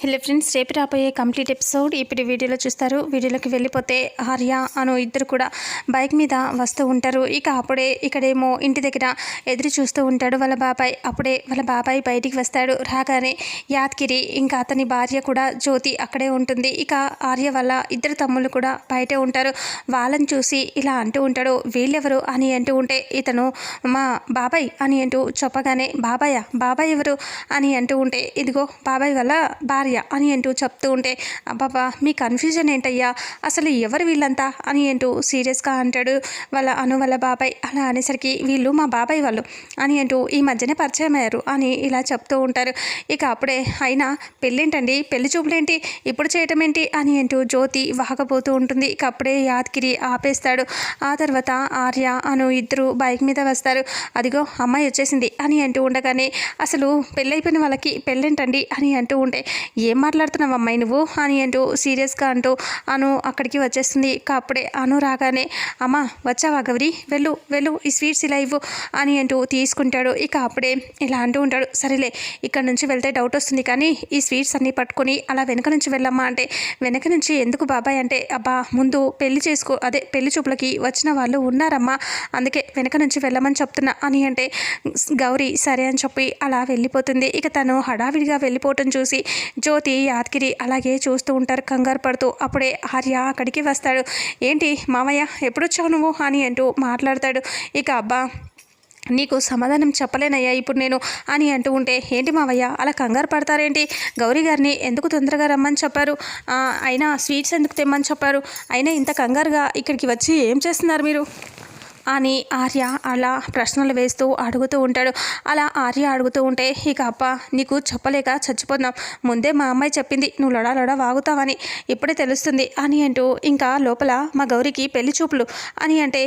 Hello friends రేపు రాబోయే complete episode ఇప్పుడు వీడియోలో చూస్తారు. వీడియోలోకి వెళ్ళిపోతే ఆర్య అను ఇద్దరు కూడా బైక్ మీద వస్తూ ఉంటారు. ఇక అప్పుడే ఇక్కడేమో ఇంటి దగ్గర ఎదురు చూస్తూ ఉంటాడు వాళ్ళ బాబాయ్. అప్పుడే వాళ్ళ బాబాయ్ బయటికి వస్తాడు. రాగానే యాద్గిరి ఇంకా అతని భార్య కూడా జ్యోతి అక్కడే ఉంటుంది. ఇక ఆర్య వాళ్ళ ఇద్దరు తమ్ముళ్ళు కూడా బయటే ఉంటారు. వాళ్ళని చూసి ఇలా అంటూ ఉంటాడు. వీళ్ళెవరు అని అంటూ ఉంటే ఇతను మా బాబాయ్ అని అంటూ చెప్పగానే బాబాయ్ బాబాయ్ ఎవరు? అని అంటూ ఉంటే ఇదిగో బాబాయ్ వల్ల భార్య. అని అంటూ చెప్తూ ఉంటే అబ్బాబా మీ కన్ఫ్యూజన్ ఏంటయ్యా? అసలు ఎవరు వీళ్ళంతా? అని అంటూ సీరియస్గా అంటాడు వాళ్ళ అను వాళ్ళ బాబాయ్. అలా అనేసరికి వీళ్ళు మా బాబాయ్ వాళ్ళు అని అంటూ ఈ మధ్యనే పరిచయం అయ్యారు అని ఇలా చెప్తూ ఉంటారు. ఇక అప్పుడే అయినా పెళ్ళేంటండి? పెళ్ళి చూపులేంటి? ఇప్పుడు చేయటం ఏంటి అని అంటూ జ్యోతి వాగబోతూ ఉంటుంది. ఇక అప్పుడే యాదగిరి ఆపేస్తాడు. ఆ తర్వాత ఆర్య అను ఇద్దరు బైక్ మీద వస్తారు. అదిగో అమ్మాయి వచ్చేసింది అని అంటూ ఉండగానే అసలు పెళ్ళైపోయిన వాళ్ళకి పెళ్ళేంటండి? అని అంటూ ఉంటే ఏం మాట్లాడుతున్నావు అమ్మాయి నువ్వు? అని అంటూ సీరియస్గా అంటూ అను అక్కడికి వచ్చేస్తుంది. ఇక అప్పుడే అను రాగానే అమ్మా వచ్చావా గౌరీ? వెళ్ళు వెళ్ళు ఈ స్వీట్స్ ఇలా ఇవ్వు అని అంటూ తీసుకుంటాడు. ఇక అప్పుడే ఇలా అంటూ ఉంటాడు సరేలే ఇక్కడ నుంచి వెళ్తే డౌట్ వస్తుంది కానీ ఈ స్వీట్స్ అన్నీ పట్టుకొని అలా వెనక నుంచి వెళ్ళమ్మా అంటే వెనక నుంచి ఎందుకు బాబాయ్? అంటే అబ్బా ముందు పెళ్ళి చేసుకో అదే పెళ్ళి చూపులకి వచ్చిన వాళ్ళు ఉన్నారమ్మా అందుకే వెనక నుంచి వెళ్ళమని చెప్తున్నా అని అంటే గౌరీ సరే అని చెప్పి అలా వెళ్ళిపోతుంది. ఇక తను హడావిడిగా వెళ్ళిపోవటం చూసి జ్యోతి యాదగిరి అలాగే చూస్తూ ఉంటారు కంగారు పడుతూ. అప్పుడే ఆర్య అక్కడికి వస్తాడు. ఏంటి మామయ్య ఎప్పుడొచ్చావు నువ్వు? అని అంటూ మాట్లాడతాడు. ఇక అబ్బా నీకు సమాధానం చెప్పలేనయ్యా ఇప్పుడు నేను అని అంటూ ఉంటే ఏంటి మావయ్య అలా కంగారు పడతారేంటి? గౌరీ గారిని ఎందుకు తొందరగా రమ్మని చెప్పారు? అయినా స్వీట్స్ ఎందుకు తెమ్మని చెప్పారు? అయినా ఇంత కంగారుగా ఇక్కడికి వచ్చి ఏం చేస్తున్నారు మీరు? అని ఆర్య అలా ప్రశ్నలు వేస్తూ అడుగుతూ ఉంటాడు. అలా ఆర్య అడుగుతూ ఉంటే ఇక అప్ప నీకు చెప్పలేక చచ్చిపోతున్నాం. ముందే మా అమ్మాయి చెప్పింది నువ్వు లడా లడా వాగుతావని ఇప్పుడే తెలుస్తుంది అని అంటూ ఇంకా లోపల మా గౌరికి పెళ్ళి చూపులు అని అంటే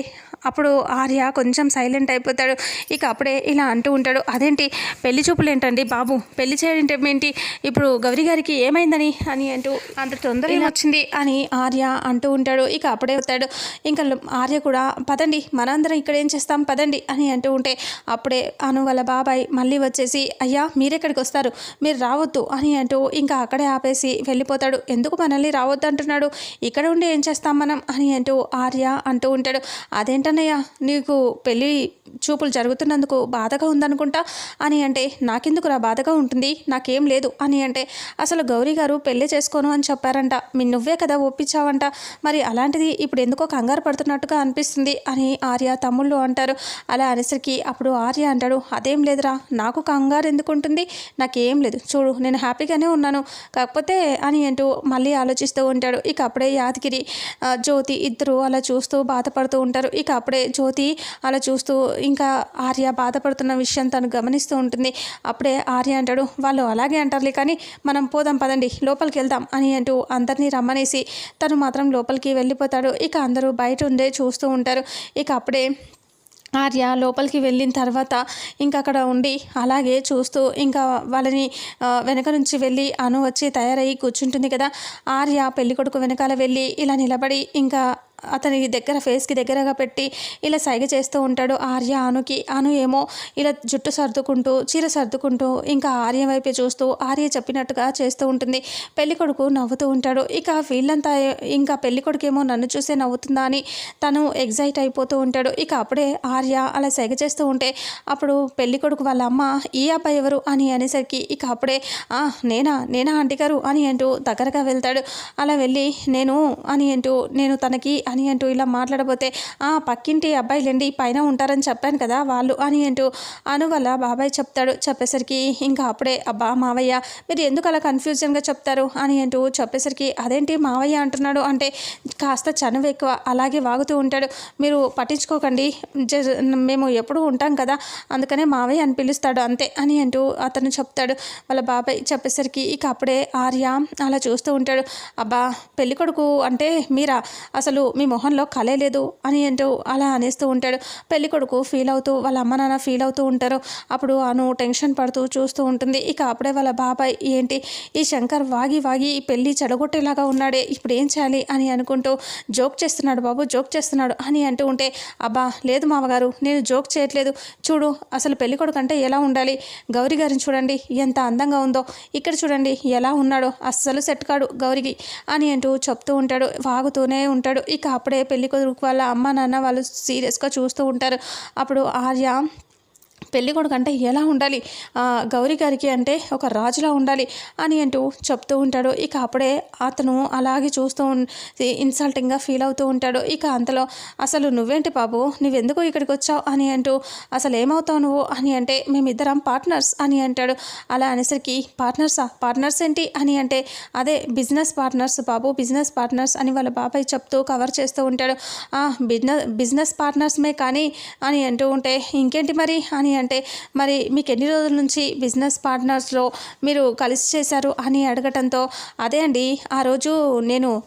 అప్పుడు ఆర్య కొంచెం సైలెంట్ అయిపోతాడు. ఇక అప్పుడే ఇలా అంటూ ఉంటాడు. అదేంటి? పెళ్ళి చూపులు ఏంటండి బాబు? పెళ్ళి చేయడం ఏంటి? ఇప్పుడు గౌరీ గారికి ఏమైందని? అని అంటూ అంత తొందరగా వచ్చింది అని ఆర్య అంటూ ఉంటాడు. ఇక అప్పుడే వస్తాడు. ఇంకా ఆర్య కూడా పదండి మనందరం ఇక్కడ ఏం చేస్తాం? పదండి అని అంటూ ఉంటే అప్పుడే అను వాళ్ళ బాబాయ్ మళ్ళీ వచ్చేసి అయ్యా మీరెక్కడికి వస్తారు? మీరు రావద్దు అని అంటూ ఇంకా అక్కడే ఆపేసి వెళ్ళిపోతాడు. ఎందుకు మనల్ని రావద్దు అంటున్నాడు ఇక్కడ ఉండి ఏం చేస్తాం మనం? అని అంటూ ఆర్య అంటూ ఉంటాడు. అదేంటన్నయ్య నీకు పెళ్ళి చూపులు జరుగుతున్నందుకు బాధగా ఉందనుకుంటా? అని అంటే నాకెందుకురా బాధగా ఉంటుంది? నాకేం లేదు. అని అంటే అసలు గౌరీ గారు పెళ్ళి చేసుకోను అని చెప్పారంట. మీ నువ్వే కదా ఒప్పించావంట. మరి అలాంటిది ఇప్పుడు ఎందుకో కంగారు పడుతున్నట్టుగా అనిపిస్తుంది అని ఆర్య తమ్ముళ్ళు అంటారు. అలా అనేసరికి అప్పుడు ఆర్య అంటాడు అదేం లేదురా నాకు కంగారు ఎందుకు ఉంటుంది? నాకేం లేదు. చూడు నేను హ్యాపీగానే ఉన్నాను. కాకపోతే అని అంటూ మళ్ళీ ఆలోచిస్తూ ఉంటాడు. ఇక అప్పుడే యాదగిరి జ్యోతి ఇద్దరు అలా చూస్తూ బాధపడుతూ ఉంటారు. ఇక అప్పుడే జ్యోతి అలా చూస్తూ ఇంకా ఆర్య బాధపడుతున్న విషయం తను గమనిస్తూ ఉంటుంది. అప్పుడే ఆర్య అంటాడు వాళ్ళు అలాగే అంటారులే కానీ మనం పోదాం పదండి లోపలికి వెళ్దాం అని అంటూ అందరినీ రమ్మనేసి తను మాత్రం లోపలికి వెళ్ళిపోతాడు. ఇక అందరూ బయట ఉండే చూస్తూ ఉంటారు. ఇక అప్పుడే ఆర్య లోపలికి వెళ్ళిన తర్వాత ఇంకా అక్కడ ఉండి అలాగే చూస్తూ ఇంకా వాళ్ళని వెనక నుంచి వెళ్ళి అను వచ్చి తయారయ్యి కూర్చుంటుంది కదా. ఆర్య పెళ్ళికొడుకు వెనకాల వెళ్ళి ఇలా నిలబడి ఇంకా అతని దగ్గర ఫేస్కి దగ్గరగా పెట్టి ఇలా సైగ చేస్తూ ఉంటాడు. ఆర్య అనుకి అను ఏమో ఇలా జుట్టు సర్దుకుంటూ చీర సర్దుకుంటూ ఇంకా ఆర్య వైపే చూస్తూ ఆర్య చెప్పినట్టుగా చేస్తూ ఉంటుంది. పెళ్ళికొడుకు నవ్వుతూ ఉంటాడు. ఇక వీళ్ళంతా ఇంకా పెళ్ళికొడుకు ఏమో నన్ను చూసే నవ్వుతుందా అని తను ఎగ్జైట్ అయిపోతూ ఉంటాడు. ఇక అప్పుడే ఆర్య అలా సెగ చేస్తూ ఉంటే అప్పుడు పెళ్ళికొడుకు వాళ్ళ అమ్మ ఈ అబ్బాయి ఎవరు? అని అనేసరికి ఇక అప్పుడే "ఆ, నేనా? నేనా ఆంటీ గారు? అని అంటూ దగ్గరగా వెళ్తాడు. అలా వెళ్ళి నేను అని అంటూ నేను తనకి అని అంటూ ఇలా మాట్లాడబోతే "ఆ, పక్కింటి అబ్బాయిలండి పైన ఉంటారని చెప్పాను కదా వాళ్ళు అని అంటూ అను వల్ల బాబాయ్ చెప్తాడు. చెప్పేసరికి ఇంకా అప్పుడే అబ్బా మావయ్య మీరు ఎందుకు అలా కన్ఫ్యూజన్గా చెప్తారు? అని అంటూ చెప్పేసరికి అదేంటి మావయ్య అంటున్నాడు? అంటే కాస్త చనువు ఎక్కువ అలాగే వాగుతూ ఉంటాడు. మీరు పట్టించుకోకండి జ- మేము ఎప్పుడూ ఉంటాం కదా అందుకనే మావయ్య అని పిలుస్తాడు అంతే అని అంటూ అతను చెప్తాడు. వాళ్ళ బాబాయ్ చెప్పేసరికి ఇక అప్పుడే ఆర్య అలా చూస్తూ ఉంటాడు. అబ్బా పెళ్ళికొడుకు అంటే మీరా? అసలు మీ మొహంలో కలే లేదు అని అంటూ అలా అనేస్తూ ఉంటాడు. పెళ్ళి కొడుకు ఫీల్ అవుతూ వాళ్ళ అమ్మ నాన్న ఫీల్ అవుతూ ఉంటారు. అప్పుడు అను టెన్షన్ పడుతూ చూస్తూ ఉంటుంది. ఇక అప్పుడే వాళ్ళ బాబాయ్ ఏంటి? ఈ శంకర్ వాగి వాగి ఈ పెళ్ళి చెడగొట్టేలాగా ఉన్నాడే. ఇప్పుడు ఏం చేయాలి అని అనుకుంటూ జోక్ చేస్తున్నాడు బాబు జోక్ చేస్తున్నాడు అని అంటూ ఉంటే అబ్బా లేదు మామగారు నేను జోక్ చేయట్లేదు. చూడు అసలు పెళ్ళి కొడుకు అంటే ఎలా ఉండాలి? గౌరీ గారిని చూడండి ఎంత అందంగా ఉందో. ఇక్కడ చూడండి ఎలా ఉన్నాడో. అస్సలు సెట్ కాడు గౌరికి అని అంటూ చెప్తూ ఉంటాడు. వాగుతూనే ఉంటాడు. ఇక అప్పుడే పెళ్ళి కొడుకు వాళ్ళ అమ్మ నాన్న వాళ్ళు సీరియస్గా చూస్తూ ఉంటారు. అప్పుడు ఆర్య పెళ్ళికొడుకు అంటే ఎలా ఉండాలి? గౌరీ గారికి అంటే ఒక రాజులా ఉండాలి అని అంటూ చెప్తూ ఉంటాడు. ఇక అప్పుడే అతను అలాగే చూస్తూ ఇన్సల్టింగ్గా ఫీల్ అవుతూ ఉంటాడు. ఇక అంతలో అసలు నువ్వేంటి బాబు? నువ్వెందుకు ఇక్కడికి వచ్చావు? అని అంటూ అసలు ఏమవుతావు నువ్వు? అని అంటే మేమిద్దరం పార్ట్నర్స్ అని అంటాడు. అలా అనేసరికి పార్ట్నర్సా పార్ట్నర్స్ ఏంటి? అని అంటే అదే బిజినెస్ పార్ట్నర్స్ బాబు బిజినెస్ పార్ట్నర్స్ అని వాళ్ళ బాబాయ్ చెప్తూ కవర్ చేస్తూ ఉంటాడు. "ఆ, బిజినెస్ బిజినెస్ పార్ట్నర్స్మే కానీ అని అంటూ ఉంటే ఇంకేంటి మరి? అని అంటే మరి మీకు ఎన్ని రోజుల నుంచి బిజినెస్ పార్ట్నర్స్లో మీరు కలిసి చేశారు అని అడగటంతో అదే అండి ఆ రోజు నేను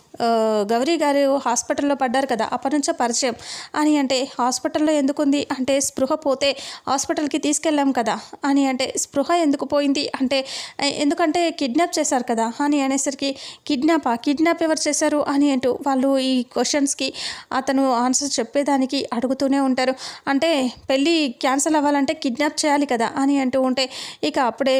గౌరీ గారు హాస్పిటల్లో పడ్డారు కదా అప్పటి నుంచో పరిచయం. అని అంటే హాస్పిటల్లో ఎందుకుంది? అంటే స్పృహ పోతే హాస్పిటల్కి తీసుకెళ్ళాం కదా. అని అంటే స్పృహ ఎందుకు పోయింది? అంటే ఎందుకంటే కిడ్నాప్ చేశారు కదా? అని అనేసరికి కిడ్నాపా? కిడ్నాప్ ఎవరు చేశారు? అని అంటూ వాళ్ళు ఈ క్వశ్చన్స్కి అతను ఆన్సర్ చెప్పేదానికి అడుగుతూనే ఉంటారు. అంటే పెళ్ళి క్యాన్సిల్ అవ్వాలంటే కిడ్నాప్ చేయాలి కదా అని అంటూ ఉంటే ఇక అప్పుడే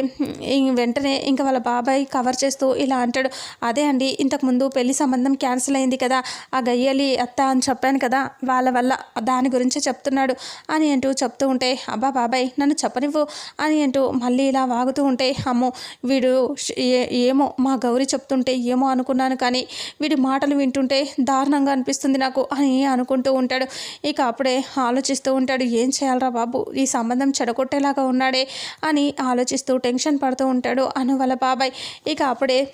వెంటనే ఇంకా వాళ్ళ బాబాయ్ కవర్ చేస్తూ ఇలా అంటాడు అదే అండి ఇంతకుముందు పెళ్ళి సంబంధం క్యాన్సిల్ అయింది కదా ఆ గయ్యలి అత్త అని చెప్పాను కదా వాళ్ళ వల్ల దాని గురించే చెప్తున్నాడు అని అంటూ చెప్తూ ఉంటే అబ్బా బాబాయ్ నన్ను చెప్పనివ్వు అని అంటూ మళ్ళీ ఇలా వాగుతూ ఉంటే అమ్మో వీడు ఏమో మా గౌరీ చెప్తుంటే ఏమో అనుకున్నాను కానీ వీడి మాటలు వింటుంటే దారుణంగా అనిపిస్తుంది నాకు అని అనుకుంటూ ఉంటాడు. ఇక అప్పుడే ఆలోచిస్తూ ఉంటాడు ఏం చేయాలరా బాబు ఈ సంబంధం చెడగొట్టేలాగా ఉన్నాడే అని ఆలోచిస్తూ టెన్షన్ పడుతూ ఉంటాడు అను వాళ్ళ బాబాయ్. ఇక అప్పుడే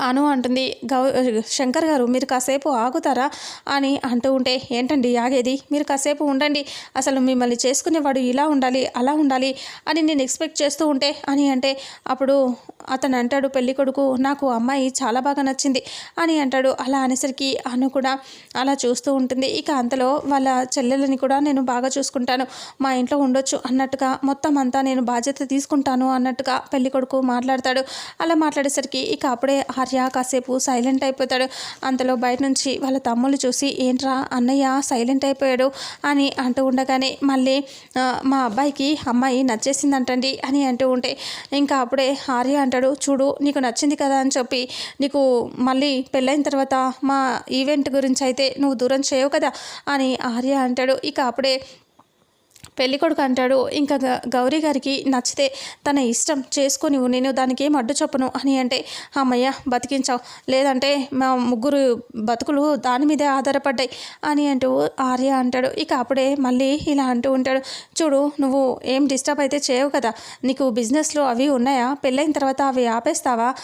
అను అంటుంది గౌ శంకర్ గారు మీరు కాసేపు ఆగుతారా? అని అంటూ ఉంటే ఏంటండి ఆగేది? మీరు కాసేపు ఉండండి. అసలు మిమ్మల్ని చేసుకునేవాడు ఇలా ఉండాలి అలా ఉండాలి అని నేను ఎక్స్పెక్ట్ చేస్తూ ఉంటే అని అంటే అప్పుడు అతను అంటాడు పెళ్ళి కొడుకు నాకు అమ్మాయి చాలా బాగా నచ్చింది అని అంటాడు. అలా అనేసరికి అను కూడా అలా చూస్తూ ఉంటుంది. ఇక అంతలో వాళ్ళ చెల్లెలని కూడా నేను బాగా చూసుకుంటాను. మా ఇంట్లో ఉండొచ్చు అన్నట్టుగా మొత్తం అంతా నేను బాధ్యత తీసుకుంటాను అన్నట్టుగా పెళ్ళి కొడుకు మాట్లాడతాడు. అలా మాట్లాడేసరికి ఇక అప్పుడే ఆర్య కాసేపు సైలెంట్ అయిపోతాడు. అంతలో బయట నుంచి వాళ్ళ తమ్ముళ్ళు చూసి ఏంట్రా అన్నయ్య సైలెంట్ అయిపోయాడు అని అంటూ ఉండగానే మళ్ళీ మా అబ్బాయికి అమ్మాయి నచ్చేసిందంటండి అని అంటూ ఉంటే ఇంకా అప్పుడే ఆర్య అంటాడు చూడు నీకు నచ్చింది కదా అని చెప్పి నీకు మళ్ళీ పెళ్ళైన తర్వాత మా ఈవెంట్ గురించి అయితే నువ్వు దూరం చేయవు కదా అని ఆర్య అంటాడు. ఇక అప్పుడే పెళ్ళి కొడుకు అంటాడు ఇంకా గ- గౌరీ గారికి నచ్చితే తన ఇష్టం చేసుకొని నేను దానికి ఏం అడ్డు చెప్పను అని అంటే అమ్మయ్య బతికించావు. లేదంటే మా ముగ్గురు బతుకులు దాని మీదే ఆధారపడ్డాయి అని అంటూ ఆర్య అంటాడు. ఇక అప్పుడే మళ్ళీ ఇలా అంటూ ఉంటాడు చూడు నువ్వు ఏం డిస్టర్బ్ అయితే చేయవు కదా. నీకు బిజినెస్లో అవి ఉన్నాయా? పెళ్ళైన తర్వాత అవి ఆపేస్తావా?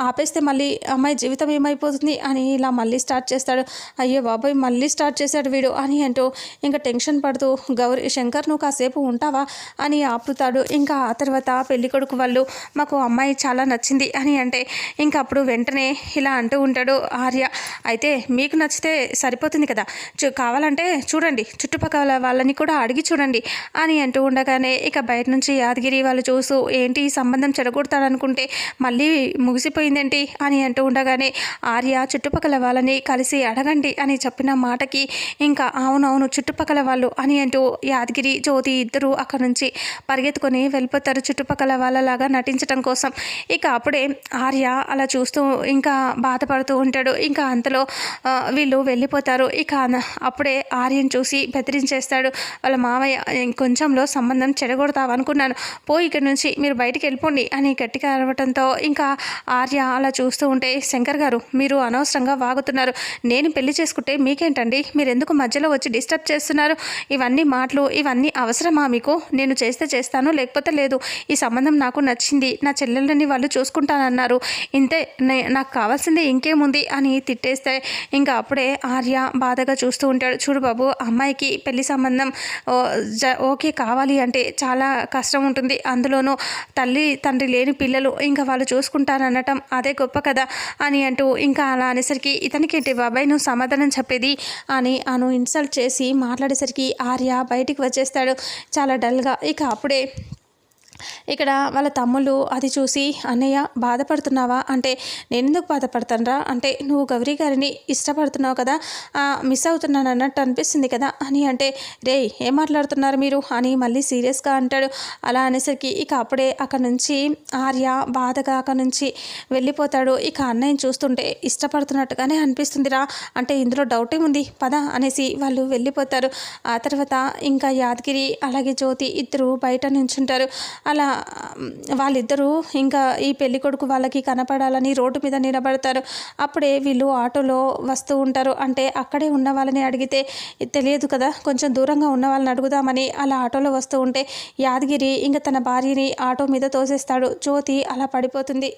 ఆపేస్తే మళ్ళీ అమ్మాయి జీవితం ఏమైపోతుంది అని ఇలా మళ్ళీ స్టార్ట్ చేస్తాడు. అయ్యో బాబాయ్ మళ్ళీ స్టార్ట్ చేశాడు వీడు అని అంటూ ఇంకా టెన్షన్ పడుతూ గౌరీ శంకర్ నువ్వు కాసేపు ఉంటావా? అని ఆపుతాడు. ఇంకా ఆ తర్వాత పెళ్ళి కొడుకు వాళ్ళు మాకు అమ్మాయి చాలా నచ్చింది అని అంటే ఇంకా అప్పుడు వెంటనే ఇలా అంటూ ఉంటాడు ఆర్య. అయితే మీకు నచ్చితే సరిపోతుంది కదా? చూ కావాలంటే చూడండి చుట్టుపక్కల వాళ్ళని కూడా అడిగి చూడండి అని అంటూ ఉండగానే ఇక బయట నుంచి యాదగిరి వాళ్ళు చూస్తూ ఏంటి ఈ సంబంధం చెడగొడతాడనుకుంటే మళ్ళీ ముగిసిపోయిందేంటి? అని అంటూ ఉండగానే ఆర్య చుట్టుపక్కల వాళ్ళని కలిసి అడగండి అని చెప్పిన మాటకి ఇంకా అవునవును చుట్టుపక్కల వాళ్ళు అని అంటూ యాదగిరి జ్యోతి ఇద్దరు అక్కడ నుంచి పరిగెత్తుకొని వెళ్ళిపోతారు చుట్టుపక్కల వాళ్ళలాగా నటించడం కోసం. ఇక అప్పుడే ఆర్య అలా చూస్తూ ఇంకా బాధపడుతూ ఉంటాడు. ఇంకా అంతలో వీళ్ళు వెళ్ళిపోతారు. ఇక అప్పుడే ఆర్యని చూసి బెదిరించేస్తాడు. వాళ్ళ మావయ్య కొంచెంలో సంబంధం చెడగొడతావు అనుకున్నాను. పోయి ఇక్కడ నుంచి మీరు బయటికి వెళ్ళిపోండి అని గట్టిగా అరవటంతో ఇంకా ఆర్య అలా చూస్తూ ఉంటే శంకర్ గారు మీరు అనవసరంగా వాగుతున్నారు. నేను పెళ్ళి చేసుకుంటే మీకేంటండి? మీరు ఎందుకు మధ్యలో వచ్చి డిస్టర్బ్ చేస్తున్నారు? ఇవన్నీ మాటలు ఇవన్నీ ఇవన్నీ అవసరమా మీకు? నేను చేస్తే చేస్తాను లేకపోతే లేదు. ఈ సంబంధం నాకు నచ్చింది. నా చెల్లెళ్ళని వాళ్ళు చూసుకుంటానన్నారు. ఇంతే నాకు కావాల్సింది ఇంకేముంది అని తిట్టేస్తే ఇంకా అప్పుడే ఆర్య బాధగా చూస్తూ ఉంటాడు. చూడు బాబు అమ్మాయికి పెళ్ళి సంబంధం ఓ, జ- ఓకే కావాలి అంటే చాలా కష్టం ఉంటుంది. అందులోనూ తల్లి తండ్రి లేని పిల్లలు ఇంకా వాళ్ళు చూసుకుంటారనటం అదే గొప్ప కదా అని అంటూ ఇంకా అలా అనేసరికి ఇతనికి ఏంటి బాబాయ్ నువ్వు సమాధానం చెప్పేది? అని అను ఇన్సల్ట్ చేసి మాట్లాడేసరికి ఆర్య బయటికి చేస్తాడు. చాలా డల్గా ఇక అప్పుడే ఇక్కడ వాళ్ళ తమ్ముళ్ళు అది చూసి అన్నయ్య బాధపడుతున్నావా? అంటే నేను ఎందుకు బాధపడతానరా? అంటే నువ్వు గౌరీ గారిని ఇష్టపడుతున్నావు కదా మిస్ అవుతున్నాను అన్నట్టు అనిపిస్తుంది కదా? అని అంటే రే ఏం మాట్లాడుతున్నారు మీరు? అని మళ్ళీ సీరియస్గా అంటాడు. అలా అనేసరికి ఇక అప్పుడే అక్కడ నుంచి ఆర్య బాధగా అక్కడ నుంచి వెళ్ళిపోతాడు. ఇక అన్నయ్యని చూస్తుంటే ఇష్టపడుతున్నట్టుగానే అనిపిస్తుందిరా. అంటే ఇందులో డౌటే ఉంది పద అనేసి వాళ్ళు వెళ్ళిపోతారు. ఆ తర్వాత ఇంకా యాదగిరి అలాగే జ్యోతి ఇద్దరు బయట నుంచుంటారు. అలా వాళ్ళిద్దరూ ఇంకా ఈ పెళ్ళి కొడుకు వాళ్ళకి కనపడాలని రోడ్డు మీద నిలబడతారు. అప్పుడే వీళ్ళు ఆటోలో వస్తూ ఉంటారు. అంటే అక్కడే ఉన్న వాళ్ళని అడిగితే తెలియదు కదా కొంచెం దూరంగా ఉన్న వాళ్ళని అడుగుదామని అలా ఆటోలో వస్తూ ఉంటే యాదగిరి ఇంకా తన భార్యని ఆటో మీద తోసేస్తాడు. జ్యోతి అలా పడిపోతుంది.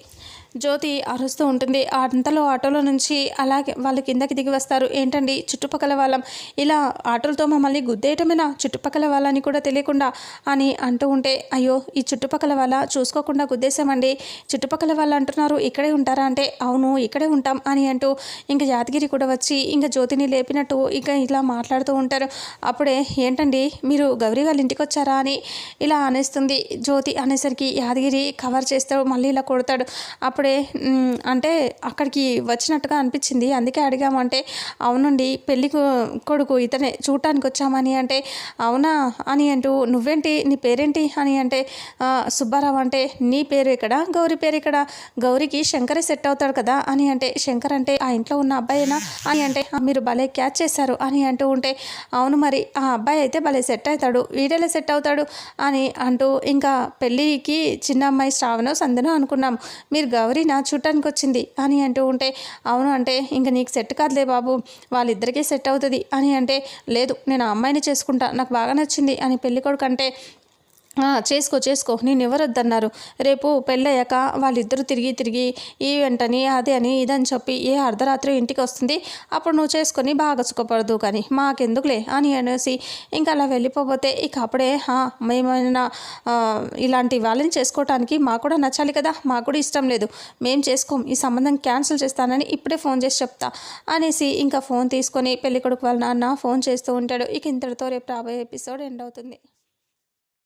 జ్యోతి అరుస్తూ ఉంటుంది. అంతలో ఆటోలో నుంచి అలాగే వాళ్ళు కిందకి దిగి వస్తారు. ఏంటండి? చుట్టుపక్కల వాళ్ళం. ఇలా ఆటోలతో మమ్మల్ని గుద్దేయటమేనా? చుట్టుపక్కల వాళ్ళని కూడా తెలియకుండా అని అంటూ ఉంటే అయ్యో ఈ చుట్టుపక్కల వాళ్ళ చూసుకోకుండా గుద్దేశామండి. చుట్టుపక్కల వాళ్ళు అంటున్నారు ఇక్కడే ఉంటారా? అంటే అవును ఇక్కడే ఉంటాం అని అంటూ ఇంకా యాదగిరి కూడా వచ్చి ఇంకా జ్యోతిని లేపినట్టు ఇంకా ఇలా మాట్లాడుతూ ఉంటారు. అప్పుడే ఏంటండి? మీరు గౌరీ వాళ్ళ ఇంటికి వచ్చారా? అని ఇలా అనేస్తుంది. జ్యోతి అనేసరికి యాదగిరి కవర్ చేస్తాడు మళ్ళీ ఇలా కొడతాడు. అప్పుడే అప్పుడే అంటే అక్కడికి వచ్చినట్టుగా అనిపించింది. అందుకే అడిగామంటే అవునండి పెళ్ళి కొడుకు ఇతనే చూడటానికి వచ్చామని అంటే అవునా అని అంటూ నువ్వేంటి నీ పేరేంటి అని అంటే సుబ్బారావు అంటే నీ పేరు ఇక్కడ గౌరీ పేరు ఇక్కడ గౌరీకి శంకరే సెట్ అవుతాడు కదా అని అంటే శంకర్ అంటే ఆ ఇంట్లో ఉన్న అబ్బాయేనా అని అంటే "ఆ, మీరు భలే క్యాచ్ చేశారు అని అంటూ ఉంటే అవును మరి ఆ అబ్బాయి అయితే భలే సెట్ అవుతాడు వీడేలా సెట్ అవుతాడు? అని అంటూ ఇంకా పెళ్ళికి చిన్న అమ్మాయి శ్రావణం సందనం అనుకున్నాం. మీరు గౌరీ నా చూడటానికి వచ్చింది అని అంటూ ఉంటే అవును అంటే ఇంక నీకు సెట్ కాదులే బాబు వాళ్ళిద్దరికీ సెట్ అవుతుంది అని అంటే లేదు నేను ఆ అమ్మాయిని చేసుకుంటా నాకు బాగా నచ్చింది అని పెళ్ళికొడుకు అంటే చేసుకో చేసుకో నేను ఎవరొద్దన్నారు రేపు పెళ్ళయ్యాక వాళ్ళిద్దరూ తిరిగి తిరిగి ఈవెంట్ అని అది అని ఇదని చెప్పి ఏ అర్ధరాత్రి ఇంటికి వస్తుంది. అప్పుడు నువ్వు చేసుకొని బాగా సుఖపడదు కానీ మాకెందుకులే అని అనేసి ఇంకా అలా వెళ్ళిపోతే ఇక అప్పుడే మేమైనా ఇలాంటి వాళ్ళని చేసుకోవటానికి మాకు కూడా నచ్చాలి కదా మాకు కూడా ఇష్టం లేదు. మేము చేసుకోం ఈ సంబంధం క్యాన్సిల్ చేస్తానని ఇప్పుడే ఫోన్ చేసి చెప్తా అనేసి ఇంకా ఫోన్ తీసుకొని పెళ్ళికొడుకు వాళ్ళ నాన్న ఫోన్ చేస్తూ ఉంటాడు. ఇక ఇంతటితో రేపు రాబోయే ఎపిసోడ్ ఎండ్ అవుతుంది.